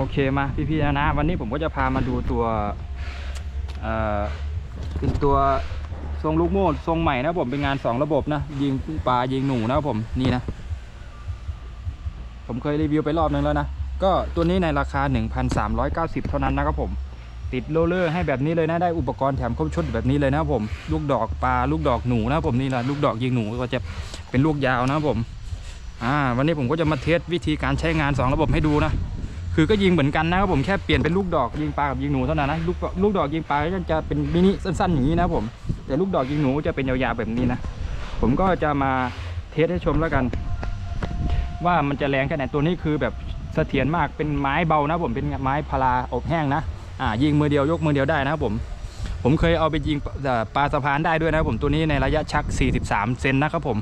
โอเคมาพี่ๆนะนะ วันนี้ผมก็จะพามาดูตัวเอ่อเป็นตัวทรงลูกโม่ทรงใหม่นะผมเป็นงานสองระบบนะยิงปลายิงหนูนะผมนี่นะ ผมเคยรีวิวไปรอบนึงแล้วนะ ก็ตัวนี้ในราคา 1,390 เท่านั้นนะครับผม ติดโรลเลอร์ให้แบบนี้เลยนะได้อุปกรณ์แถมครบชุดแบบนี้เลยนะผม ลูกดอกปลาลูกดอกหนูนะผมนี่แหละลูกดอกยิงหนูก็จะเป็นลูกยาวนะผมอ่าวันนี้ผมก็จะมาเทสวิธีการใช้งานสองระบบให้ดูนะ คือก็ยิงเหมือนกันนะครับผมแค่เปลี่ยนเป็นลูกดอกยิงปลากับยิงหนูเท่านั้นนะลูกลูกดอกยิงปลาก็จะเป็นมินิสั้นๆอย่างนี้นะผมแต่ลูกดอกยิงหนูจะเป็นยาวๆแบบนี้นะผมก็จะมาเทสให้ชมแล้วกัน ว่ามันจะแรงแค่ไหนตัวนี้คือแบบเสถียรมากเป็นไม้เบานะผมเป็นไม้พาราอบแห้งนะอ่ายิงมือเดียวยกมือเดียวได้นะครับผมผมเคยเอาไปยิงปลาสะพานได้ด้วยนะผมตัวนี้ในระยะชัก 43 เซนนะครับผม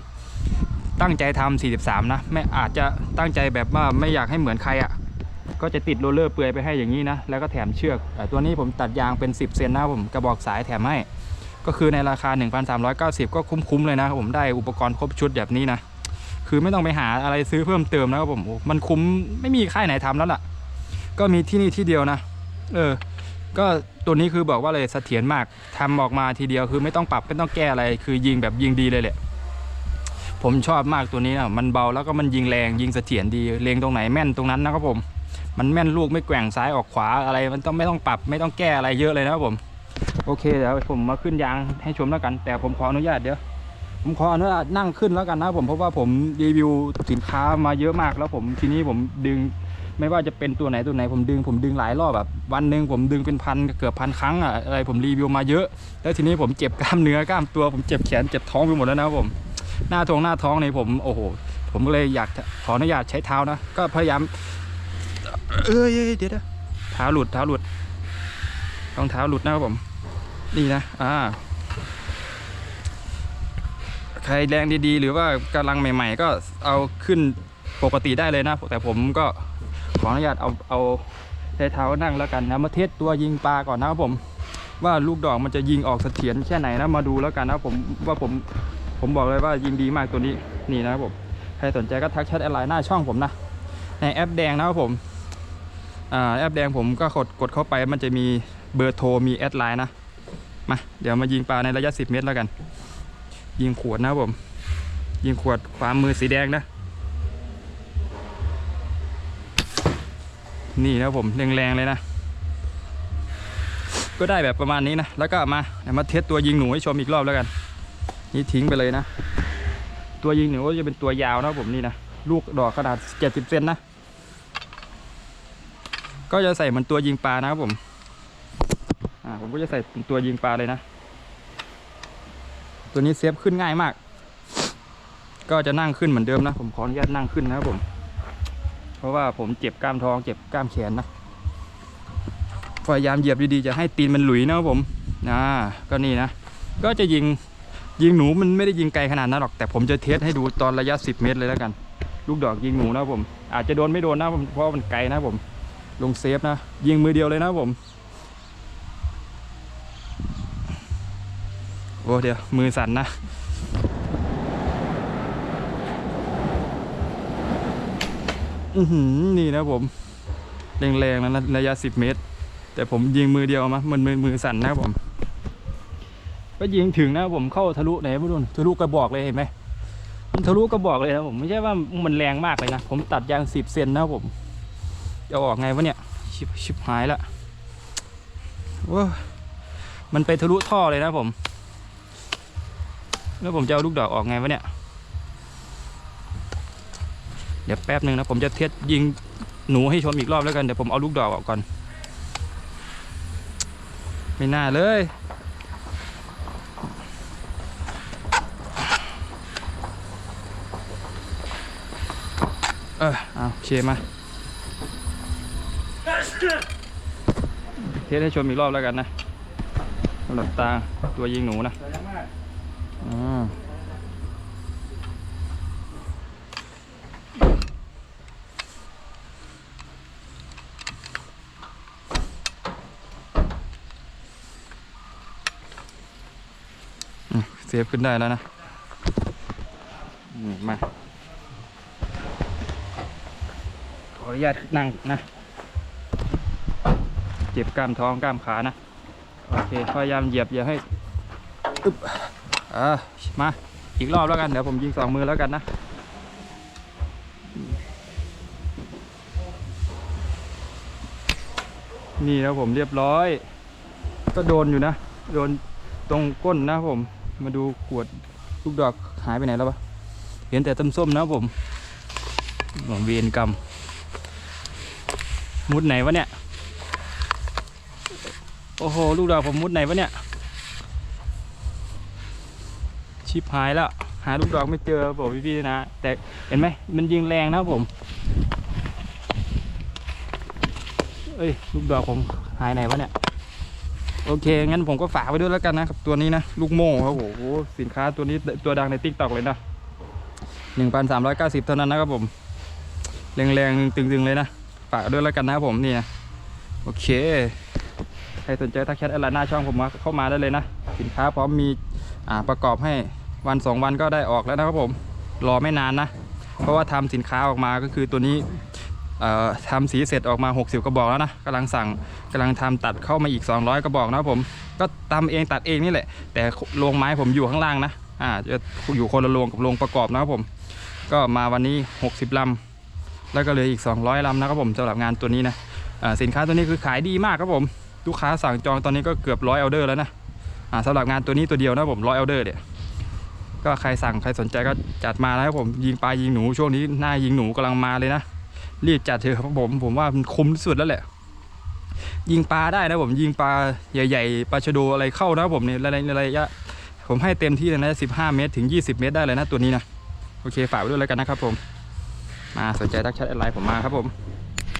ตั้งใจทำ43 นะไม่อาจจะตั้งใจแบบว่าไม่อยากให้เหมือนใครอะ่ะ ก็จะติดโรลเลอร์เปลือยไปให้อย่างนี้นะ แล้วก็แถมเชือกอตัวนี้ผมตัดยางเป็น 10 เซนนะครับผมกระบอกสายแถมให้ ก็คือในราคา 1,390 ก็คุ้มๆเลยนะครับผมได้อุปกรณ์ครบชุดแบบนี้นะ คือไม่ต้องไปหาอะไรซื้อเพิ่มเติมนะครับผมโอ้มันคุ้มไม่มีค่ายไหนทำแล้วล่ะ ก็มีที่นี่ที่เดียวนะ เออ ก็ตัวนี้คือบอกว่าเลยเสถียรมากทำออกมาทีเดียวคือไม่ต้องปรับไม่ต้องแก้อะไร คือยิงแบบยิงดีเลยแหละผมชอบมากตัวนี้นะมันเบาแล้วก็มันยิงแรงยิงเสถียรดีเลงตรงไหนแม่นตรงนั้นนะครับผม มันแม่นลูกไม่แกว่งซ้ายออกขวาอะไร มันต้องไม่ต้องปรับไม่ต้องแก้อะไรเยอะเลยนะครับผม โอเคเดี๋ยวผมมาขึ้นยางให้ชมแล้วกัน แต่ผมขออนุญาตเดี๋ยวผมขออนุญาตนั่งขึ้นแล้วกันนะผมเพราะว่าผมรีวิวสินค้ามาเยอะมากแล้วผมทีนี้ผมดึงไม่ว่าจะเป็นตัวไหนตัวไหนผมดึงผมดึงหลายรอบแบบวันหนึ่งผมดึงเป็นพันเกือบพันครั้งอะอะไรผมรีวิวมาเยอะ แล้วทีนี้ผมเจ็บกล้ามเนื้อกล้ามตัว ผมเจ็บแขนเจ็บท้องไปหมดแล้วนะผม หน้าท้องหน้าท้องในผมโอ้โหผมก็เลยอยากขออนุญาตใช้เท้านะ ก็พยายาม เอ้ยเดี๋ยวเท้าหลุดเท้าหลุดรองเท้าหลุดนะครับผม นี่นะ อ่า ใครแรงดีๆ หรือว่ากำลังใหม่ ๆ ก็เอาขึ้นปกติได้เลยนะ แต่ผมก็ขออนุญาตเอาเอาใช้เท้านั่งแล้วกันนะมาเทสตัวยิงปลาก่อนนะครับผม ว่าลูกดอกมันจะยิงออกเสถียรแค่ไหนนะมาดูแล้วกันนะผมว่าผมผมบอกเลยว่ายิงดีมากตัวนี้นี่นะครับผมใครสนใจก็ทักแชทแอดไลน์หน้าช่องผมนะในแอปแดงนะครับผม แอปแดงผมก็กดกดเข้าไปมันจะมีเบอร์โทรมีแอดไลน์นะมาเดี๋ยวมายิงปลาในระยะ 10 เมตรแล้วกัน ยิงขวดนะผม ยิงขวดขวามมือสีแดงนะ นี่นะผมแรงๆเลยนะ ก็ได้แบบประมาณนี้นะ แล้วก็มาเดี๋ยวมาเทสตัวยิงหนูให้ชมอีกรอบแล้วกัน นี่ทิ้งไปเลยนะ ตัวยิงหนูก็จะเป็นตัวยาวนะผมนี่นะ ลูกดอกขนาด 70 เซนนะ ก็จะใส่เหมือนตัวยิงปลานะครับผมอ่าผมก็จะใส่ตัวยิงปลาเลยนะ ตัวนี้เซฟขึ้นง่ายมาก ก็จะนั่งขึ้นเหมือนเดิมนะ ผมขออนุญาตนั่งขึ้นนะครับผม เพราะว่าผมเจ็บกล้ามท้องเจ็บกล้ามแขนนะพยายามเหยียบดีๆจะให้ตีนมันหลุยนะครับผมอ่าก็นี่นะ ก็จะยิงยิงหนูมันไม่ได้ยิงไกลขนาดนั้นหรอก แต่ผมจะเทสให้ดูตอนระยะ 10 เมตรเลยแล้วกัน ลูกดอกยิงหนูนะครับผม อาจจะโดนไม่โดนนะผมเพราะว่ามันไกลนะครับผม ลงเซฟนะ ยิงมือเดียวเลยนะผม โอ้เดี๋ยว มือสั่นนะ อือหือนี่นะผมแรงๆแล้วนะระยะ 10 เมตร แต่ผมยิงมือเดียวมามันมือมือสั่นนะผม ก็ยิงถึงนะผมเข้าทะลุไหนไม่รู้ทะลุกระบอกเลยเห็นไหมมันทะลุกระบอกเลยนะผมไม่ใช่ว่ามันแรงมากเลยนะ ผมตัดยาง 10 เซนนะผม จะออกไงวะเนี่ย ชิบชิบหายละว้ามันไปทะลุท่อเลยนะผม แล้วผมจะเอาลูกดอกออกไงวะเนี่ย เดี๋ยวแป๊บหนึ่งนะ ผมจะเทสยิงหนูให้ชมอีกรอบแล้วกัน เดี๋ยวผมเอาลูกดอกออกก่อน ไม่น่าเลยเออเอาเคมา เทสให้ชมอีกรอบแล้วกันนะสำหรับตาตัวยิงหนูนะอ่าอืมเซฟขึ้นได้แล้วนะมาขออนุญาตนั่งนะ เจ็บกล้ามท้องกล้ามขานะ โอเค พยายามเหยียบอย่าให้อึ๊บอ่ามาอีกรอบแล้วกัน เดี๋ยวผมยิงสองมือแล้วกันนะ นี่นะผมเรียบร้อย ก็โดนอยู่นะ โดนตรงก้นนะผม มาดูขวดลูกดอกหายไปไหนแล้วปะเห็นแต่ต้นส้มนะผมหวังเวรกรรมมุดไหนวะเนี่ย โอ้โห ลูกดอกผมมุดไหนวะเนี่ย ชิบหายแล้ว หาลูกดอกไม่เจอบอกพี่ๆนะ แต่เห็นไหมมันยิงแรงนะผม เอ้ย ลูกดอกผมหายไหนวะเนี่ย โอเค งั้นผมก็ฝากไว้ด้วยแล้วกันนะครับ ตัวนี้นะ ลูกโม่ครับโอ้โห สินค้าตัวนี้ตัวดังในติ๊กต็อกเลยนะหนึ่งพันสามร้อยเก้าสิบเท่านั้นนะครับผม แรงๆ ตึงๆ เลยนะ ฝากด้วยแล้วกันนะครับผมนี่นะโอเค ใครสนใจทักแชทอะไรหน้าช่องผมมาเข้ามาได้เลยนะ สินค้าพร้อมมีอ่าประกอบให้วันสองวันก็ได้ออกแล้วนะครับผมรอไม่นานนะ เพราะว่าทำสินค้าออกมาก็คือตัวนี้เอ่อทำสีเสร็จออกมา 60 กระบอกแล้วนะกำลังสั่งกำลังทำตัดเข้ามาอีก 200 กระบอกนะครับผม ก็ทำเองตัดเองนี่แหละ แต่โรงไม้ผมอยู่ข้างล่างนะอ่าจะอยู่คนละโรงกับโรงประกอบนะครับผม ก็มาวันนี้ 60ลำแล้วก็เหลืออีก 200ลำนะครับผมสำหรับงานตัวนี้นะสินค้าตัวนี้คือขายดีมากครับผม ลูกค้าสั่งจองตอนนี้ก็เกือบร้อยออเดอร์แล้วนะอ่าสำหรับงานตัวนี้ตัวเดียวนะผมร้อยออเดอร์เนี่ยก็ใครสั่งใครสนใจก็จัดมานะครับผมยิงปลายิงหนูช่วงนี้หน้ายิงหนูกำลังมาเลยนะรีบจัดเถอะครับผมผมว่ามันคุ้มที่สุดแล้วแหละ ยิงปลาได้นะผมยิงปลาใหญ่ ๆปลาชะโดอะไรเข้านะผมเนี่ยในระยะผมให้เต็มที่เลยนะ15 เมตรถึง 20 เมตรได้เลยนะตัวนี้นะโอเคฝากไว้ด้วยแล้วกันนะครับผมมาสนใจทักแชทไลน์ผมมาครับผม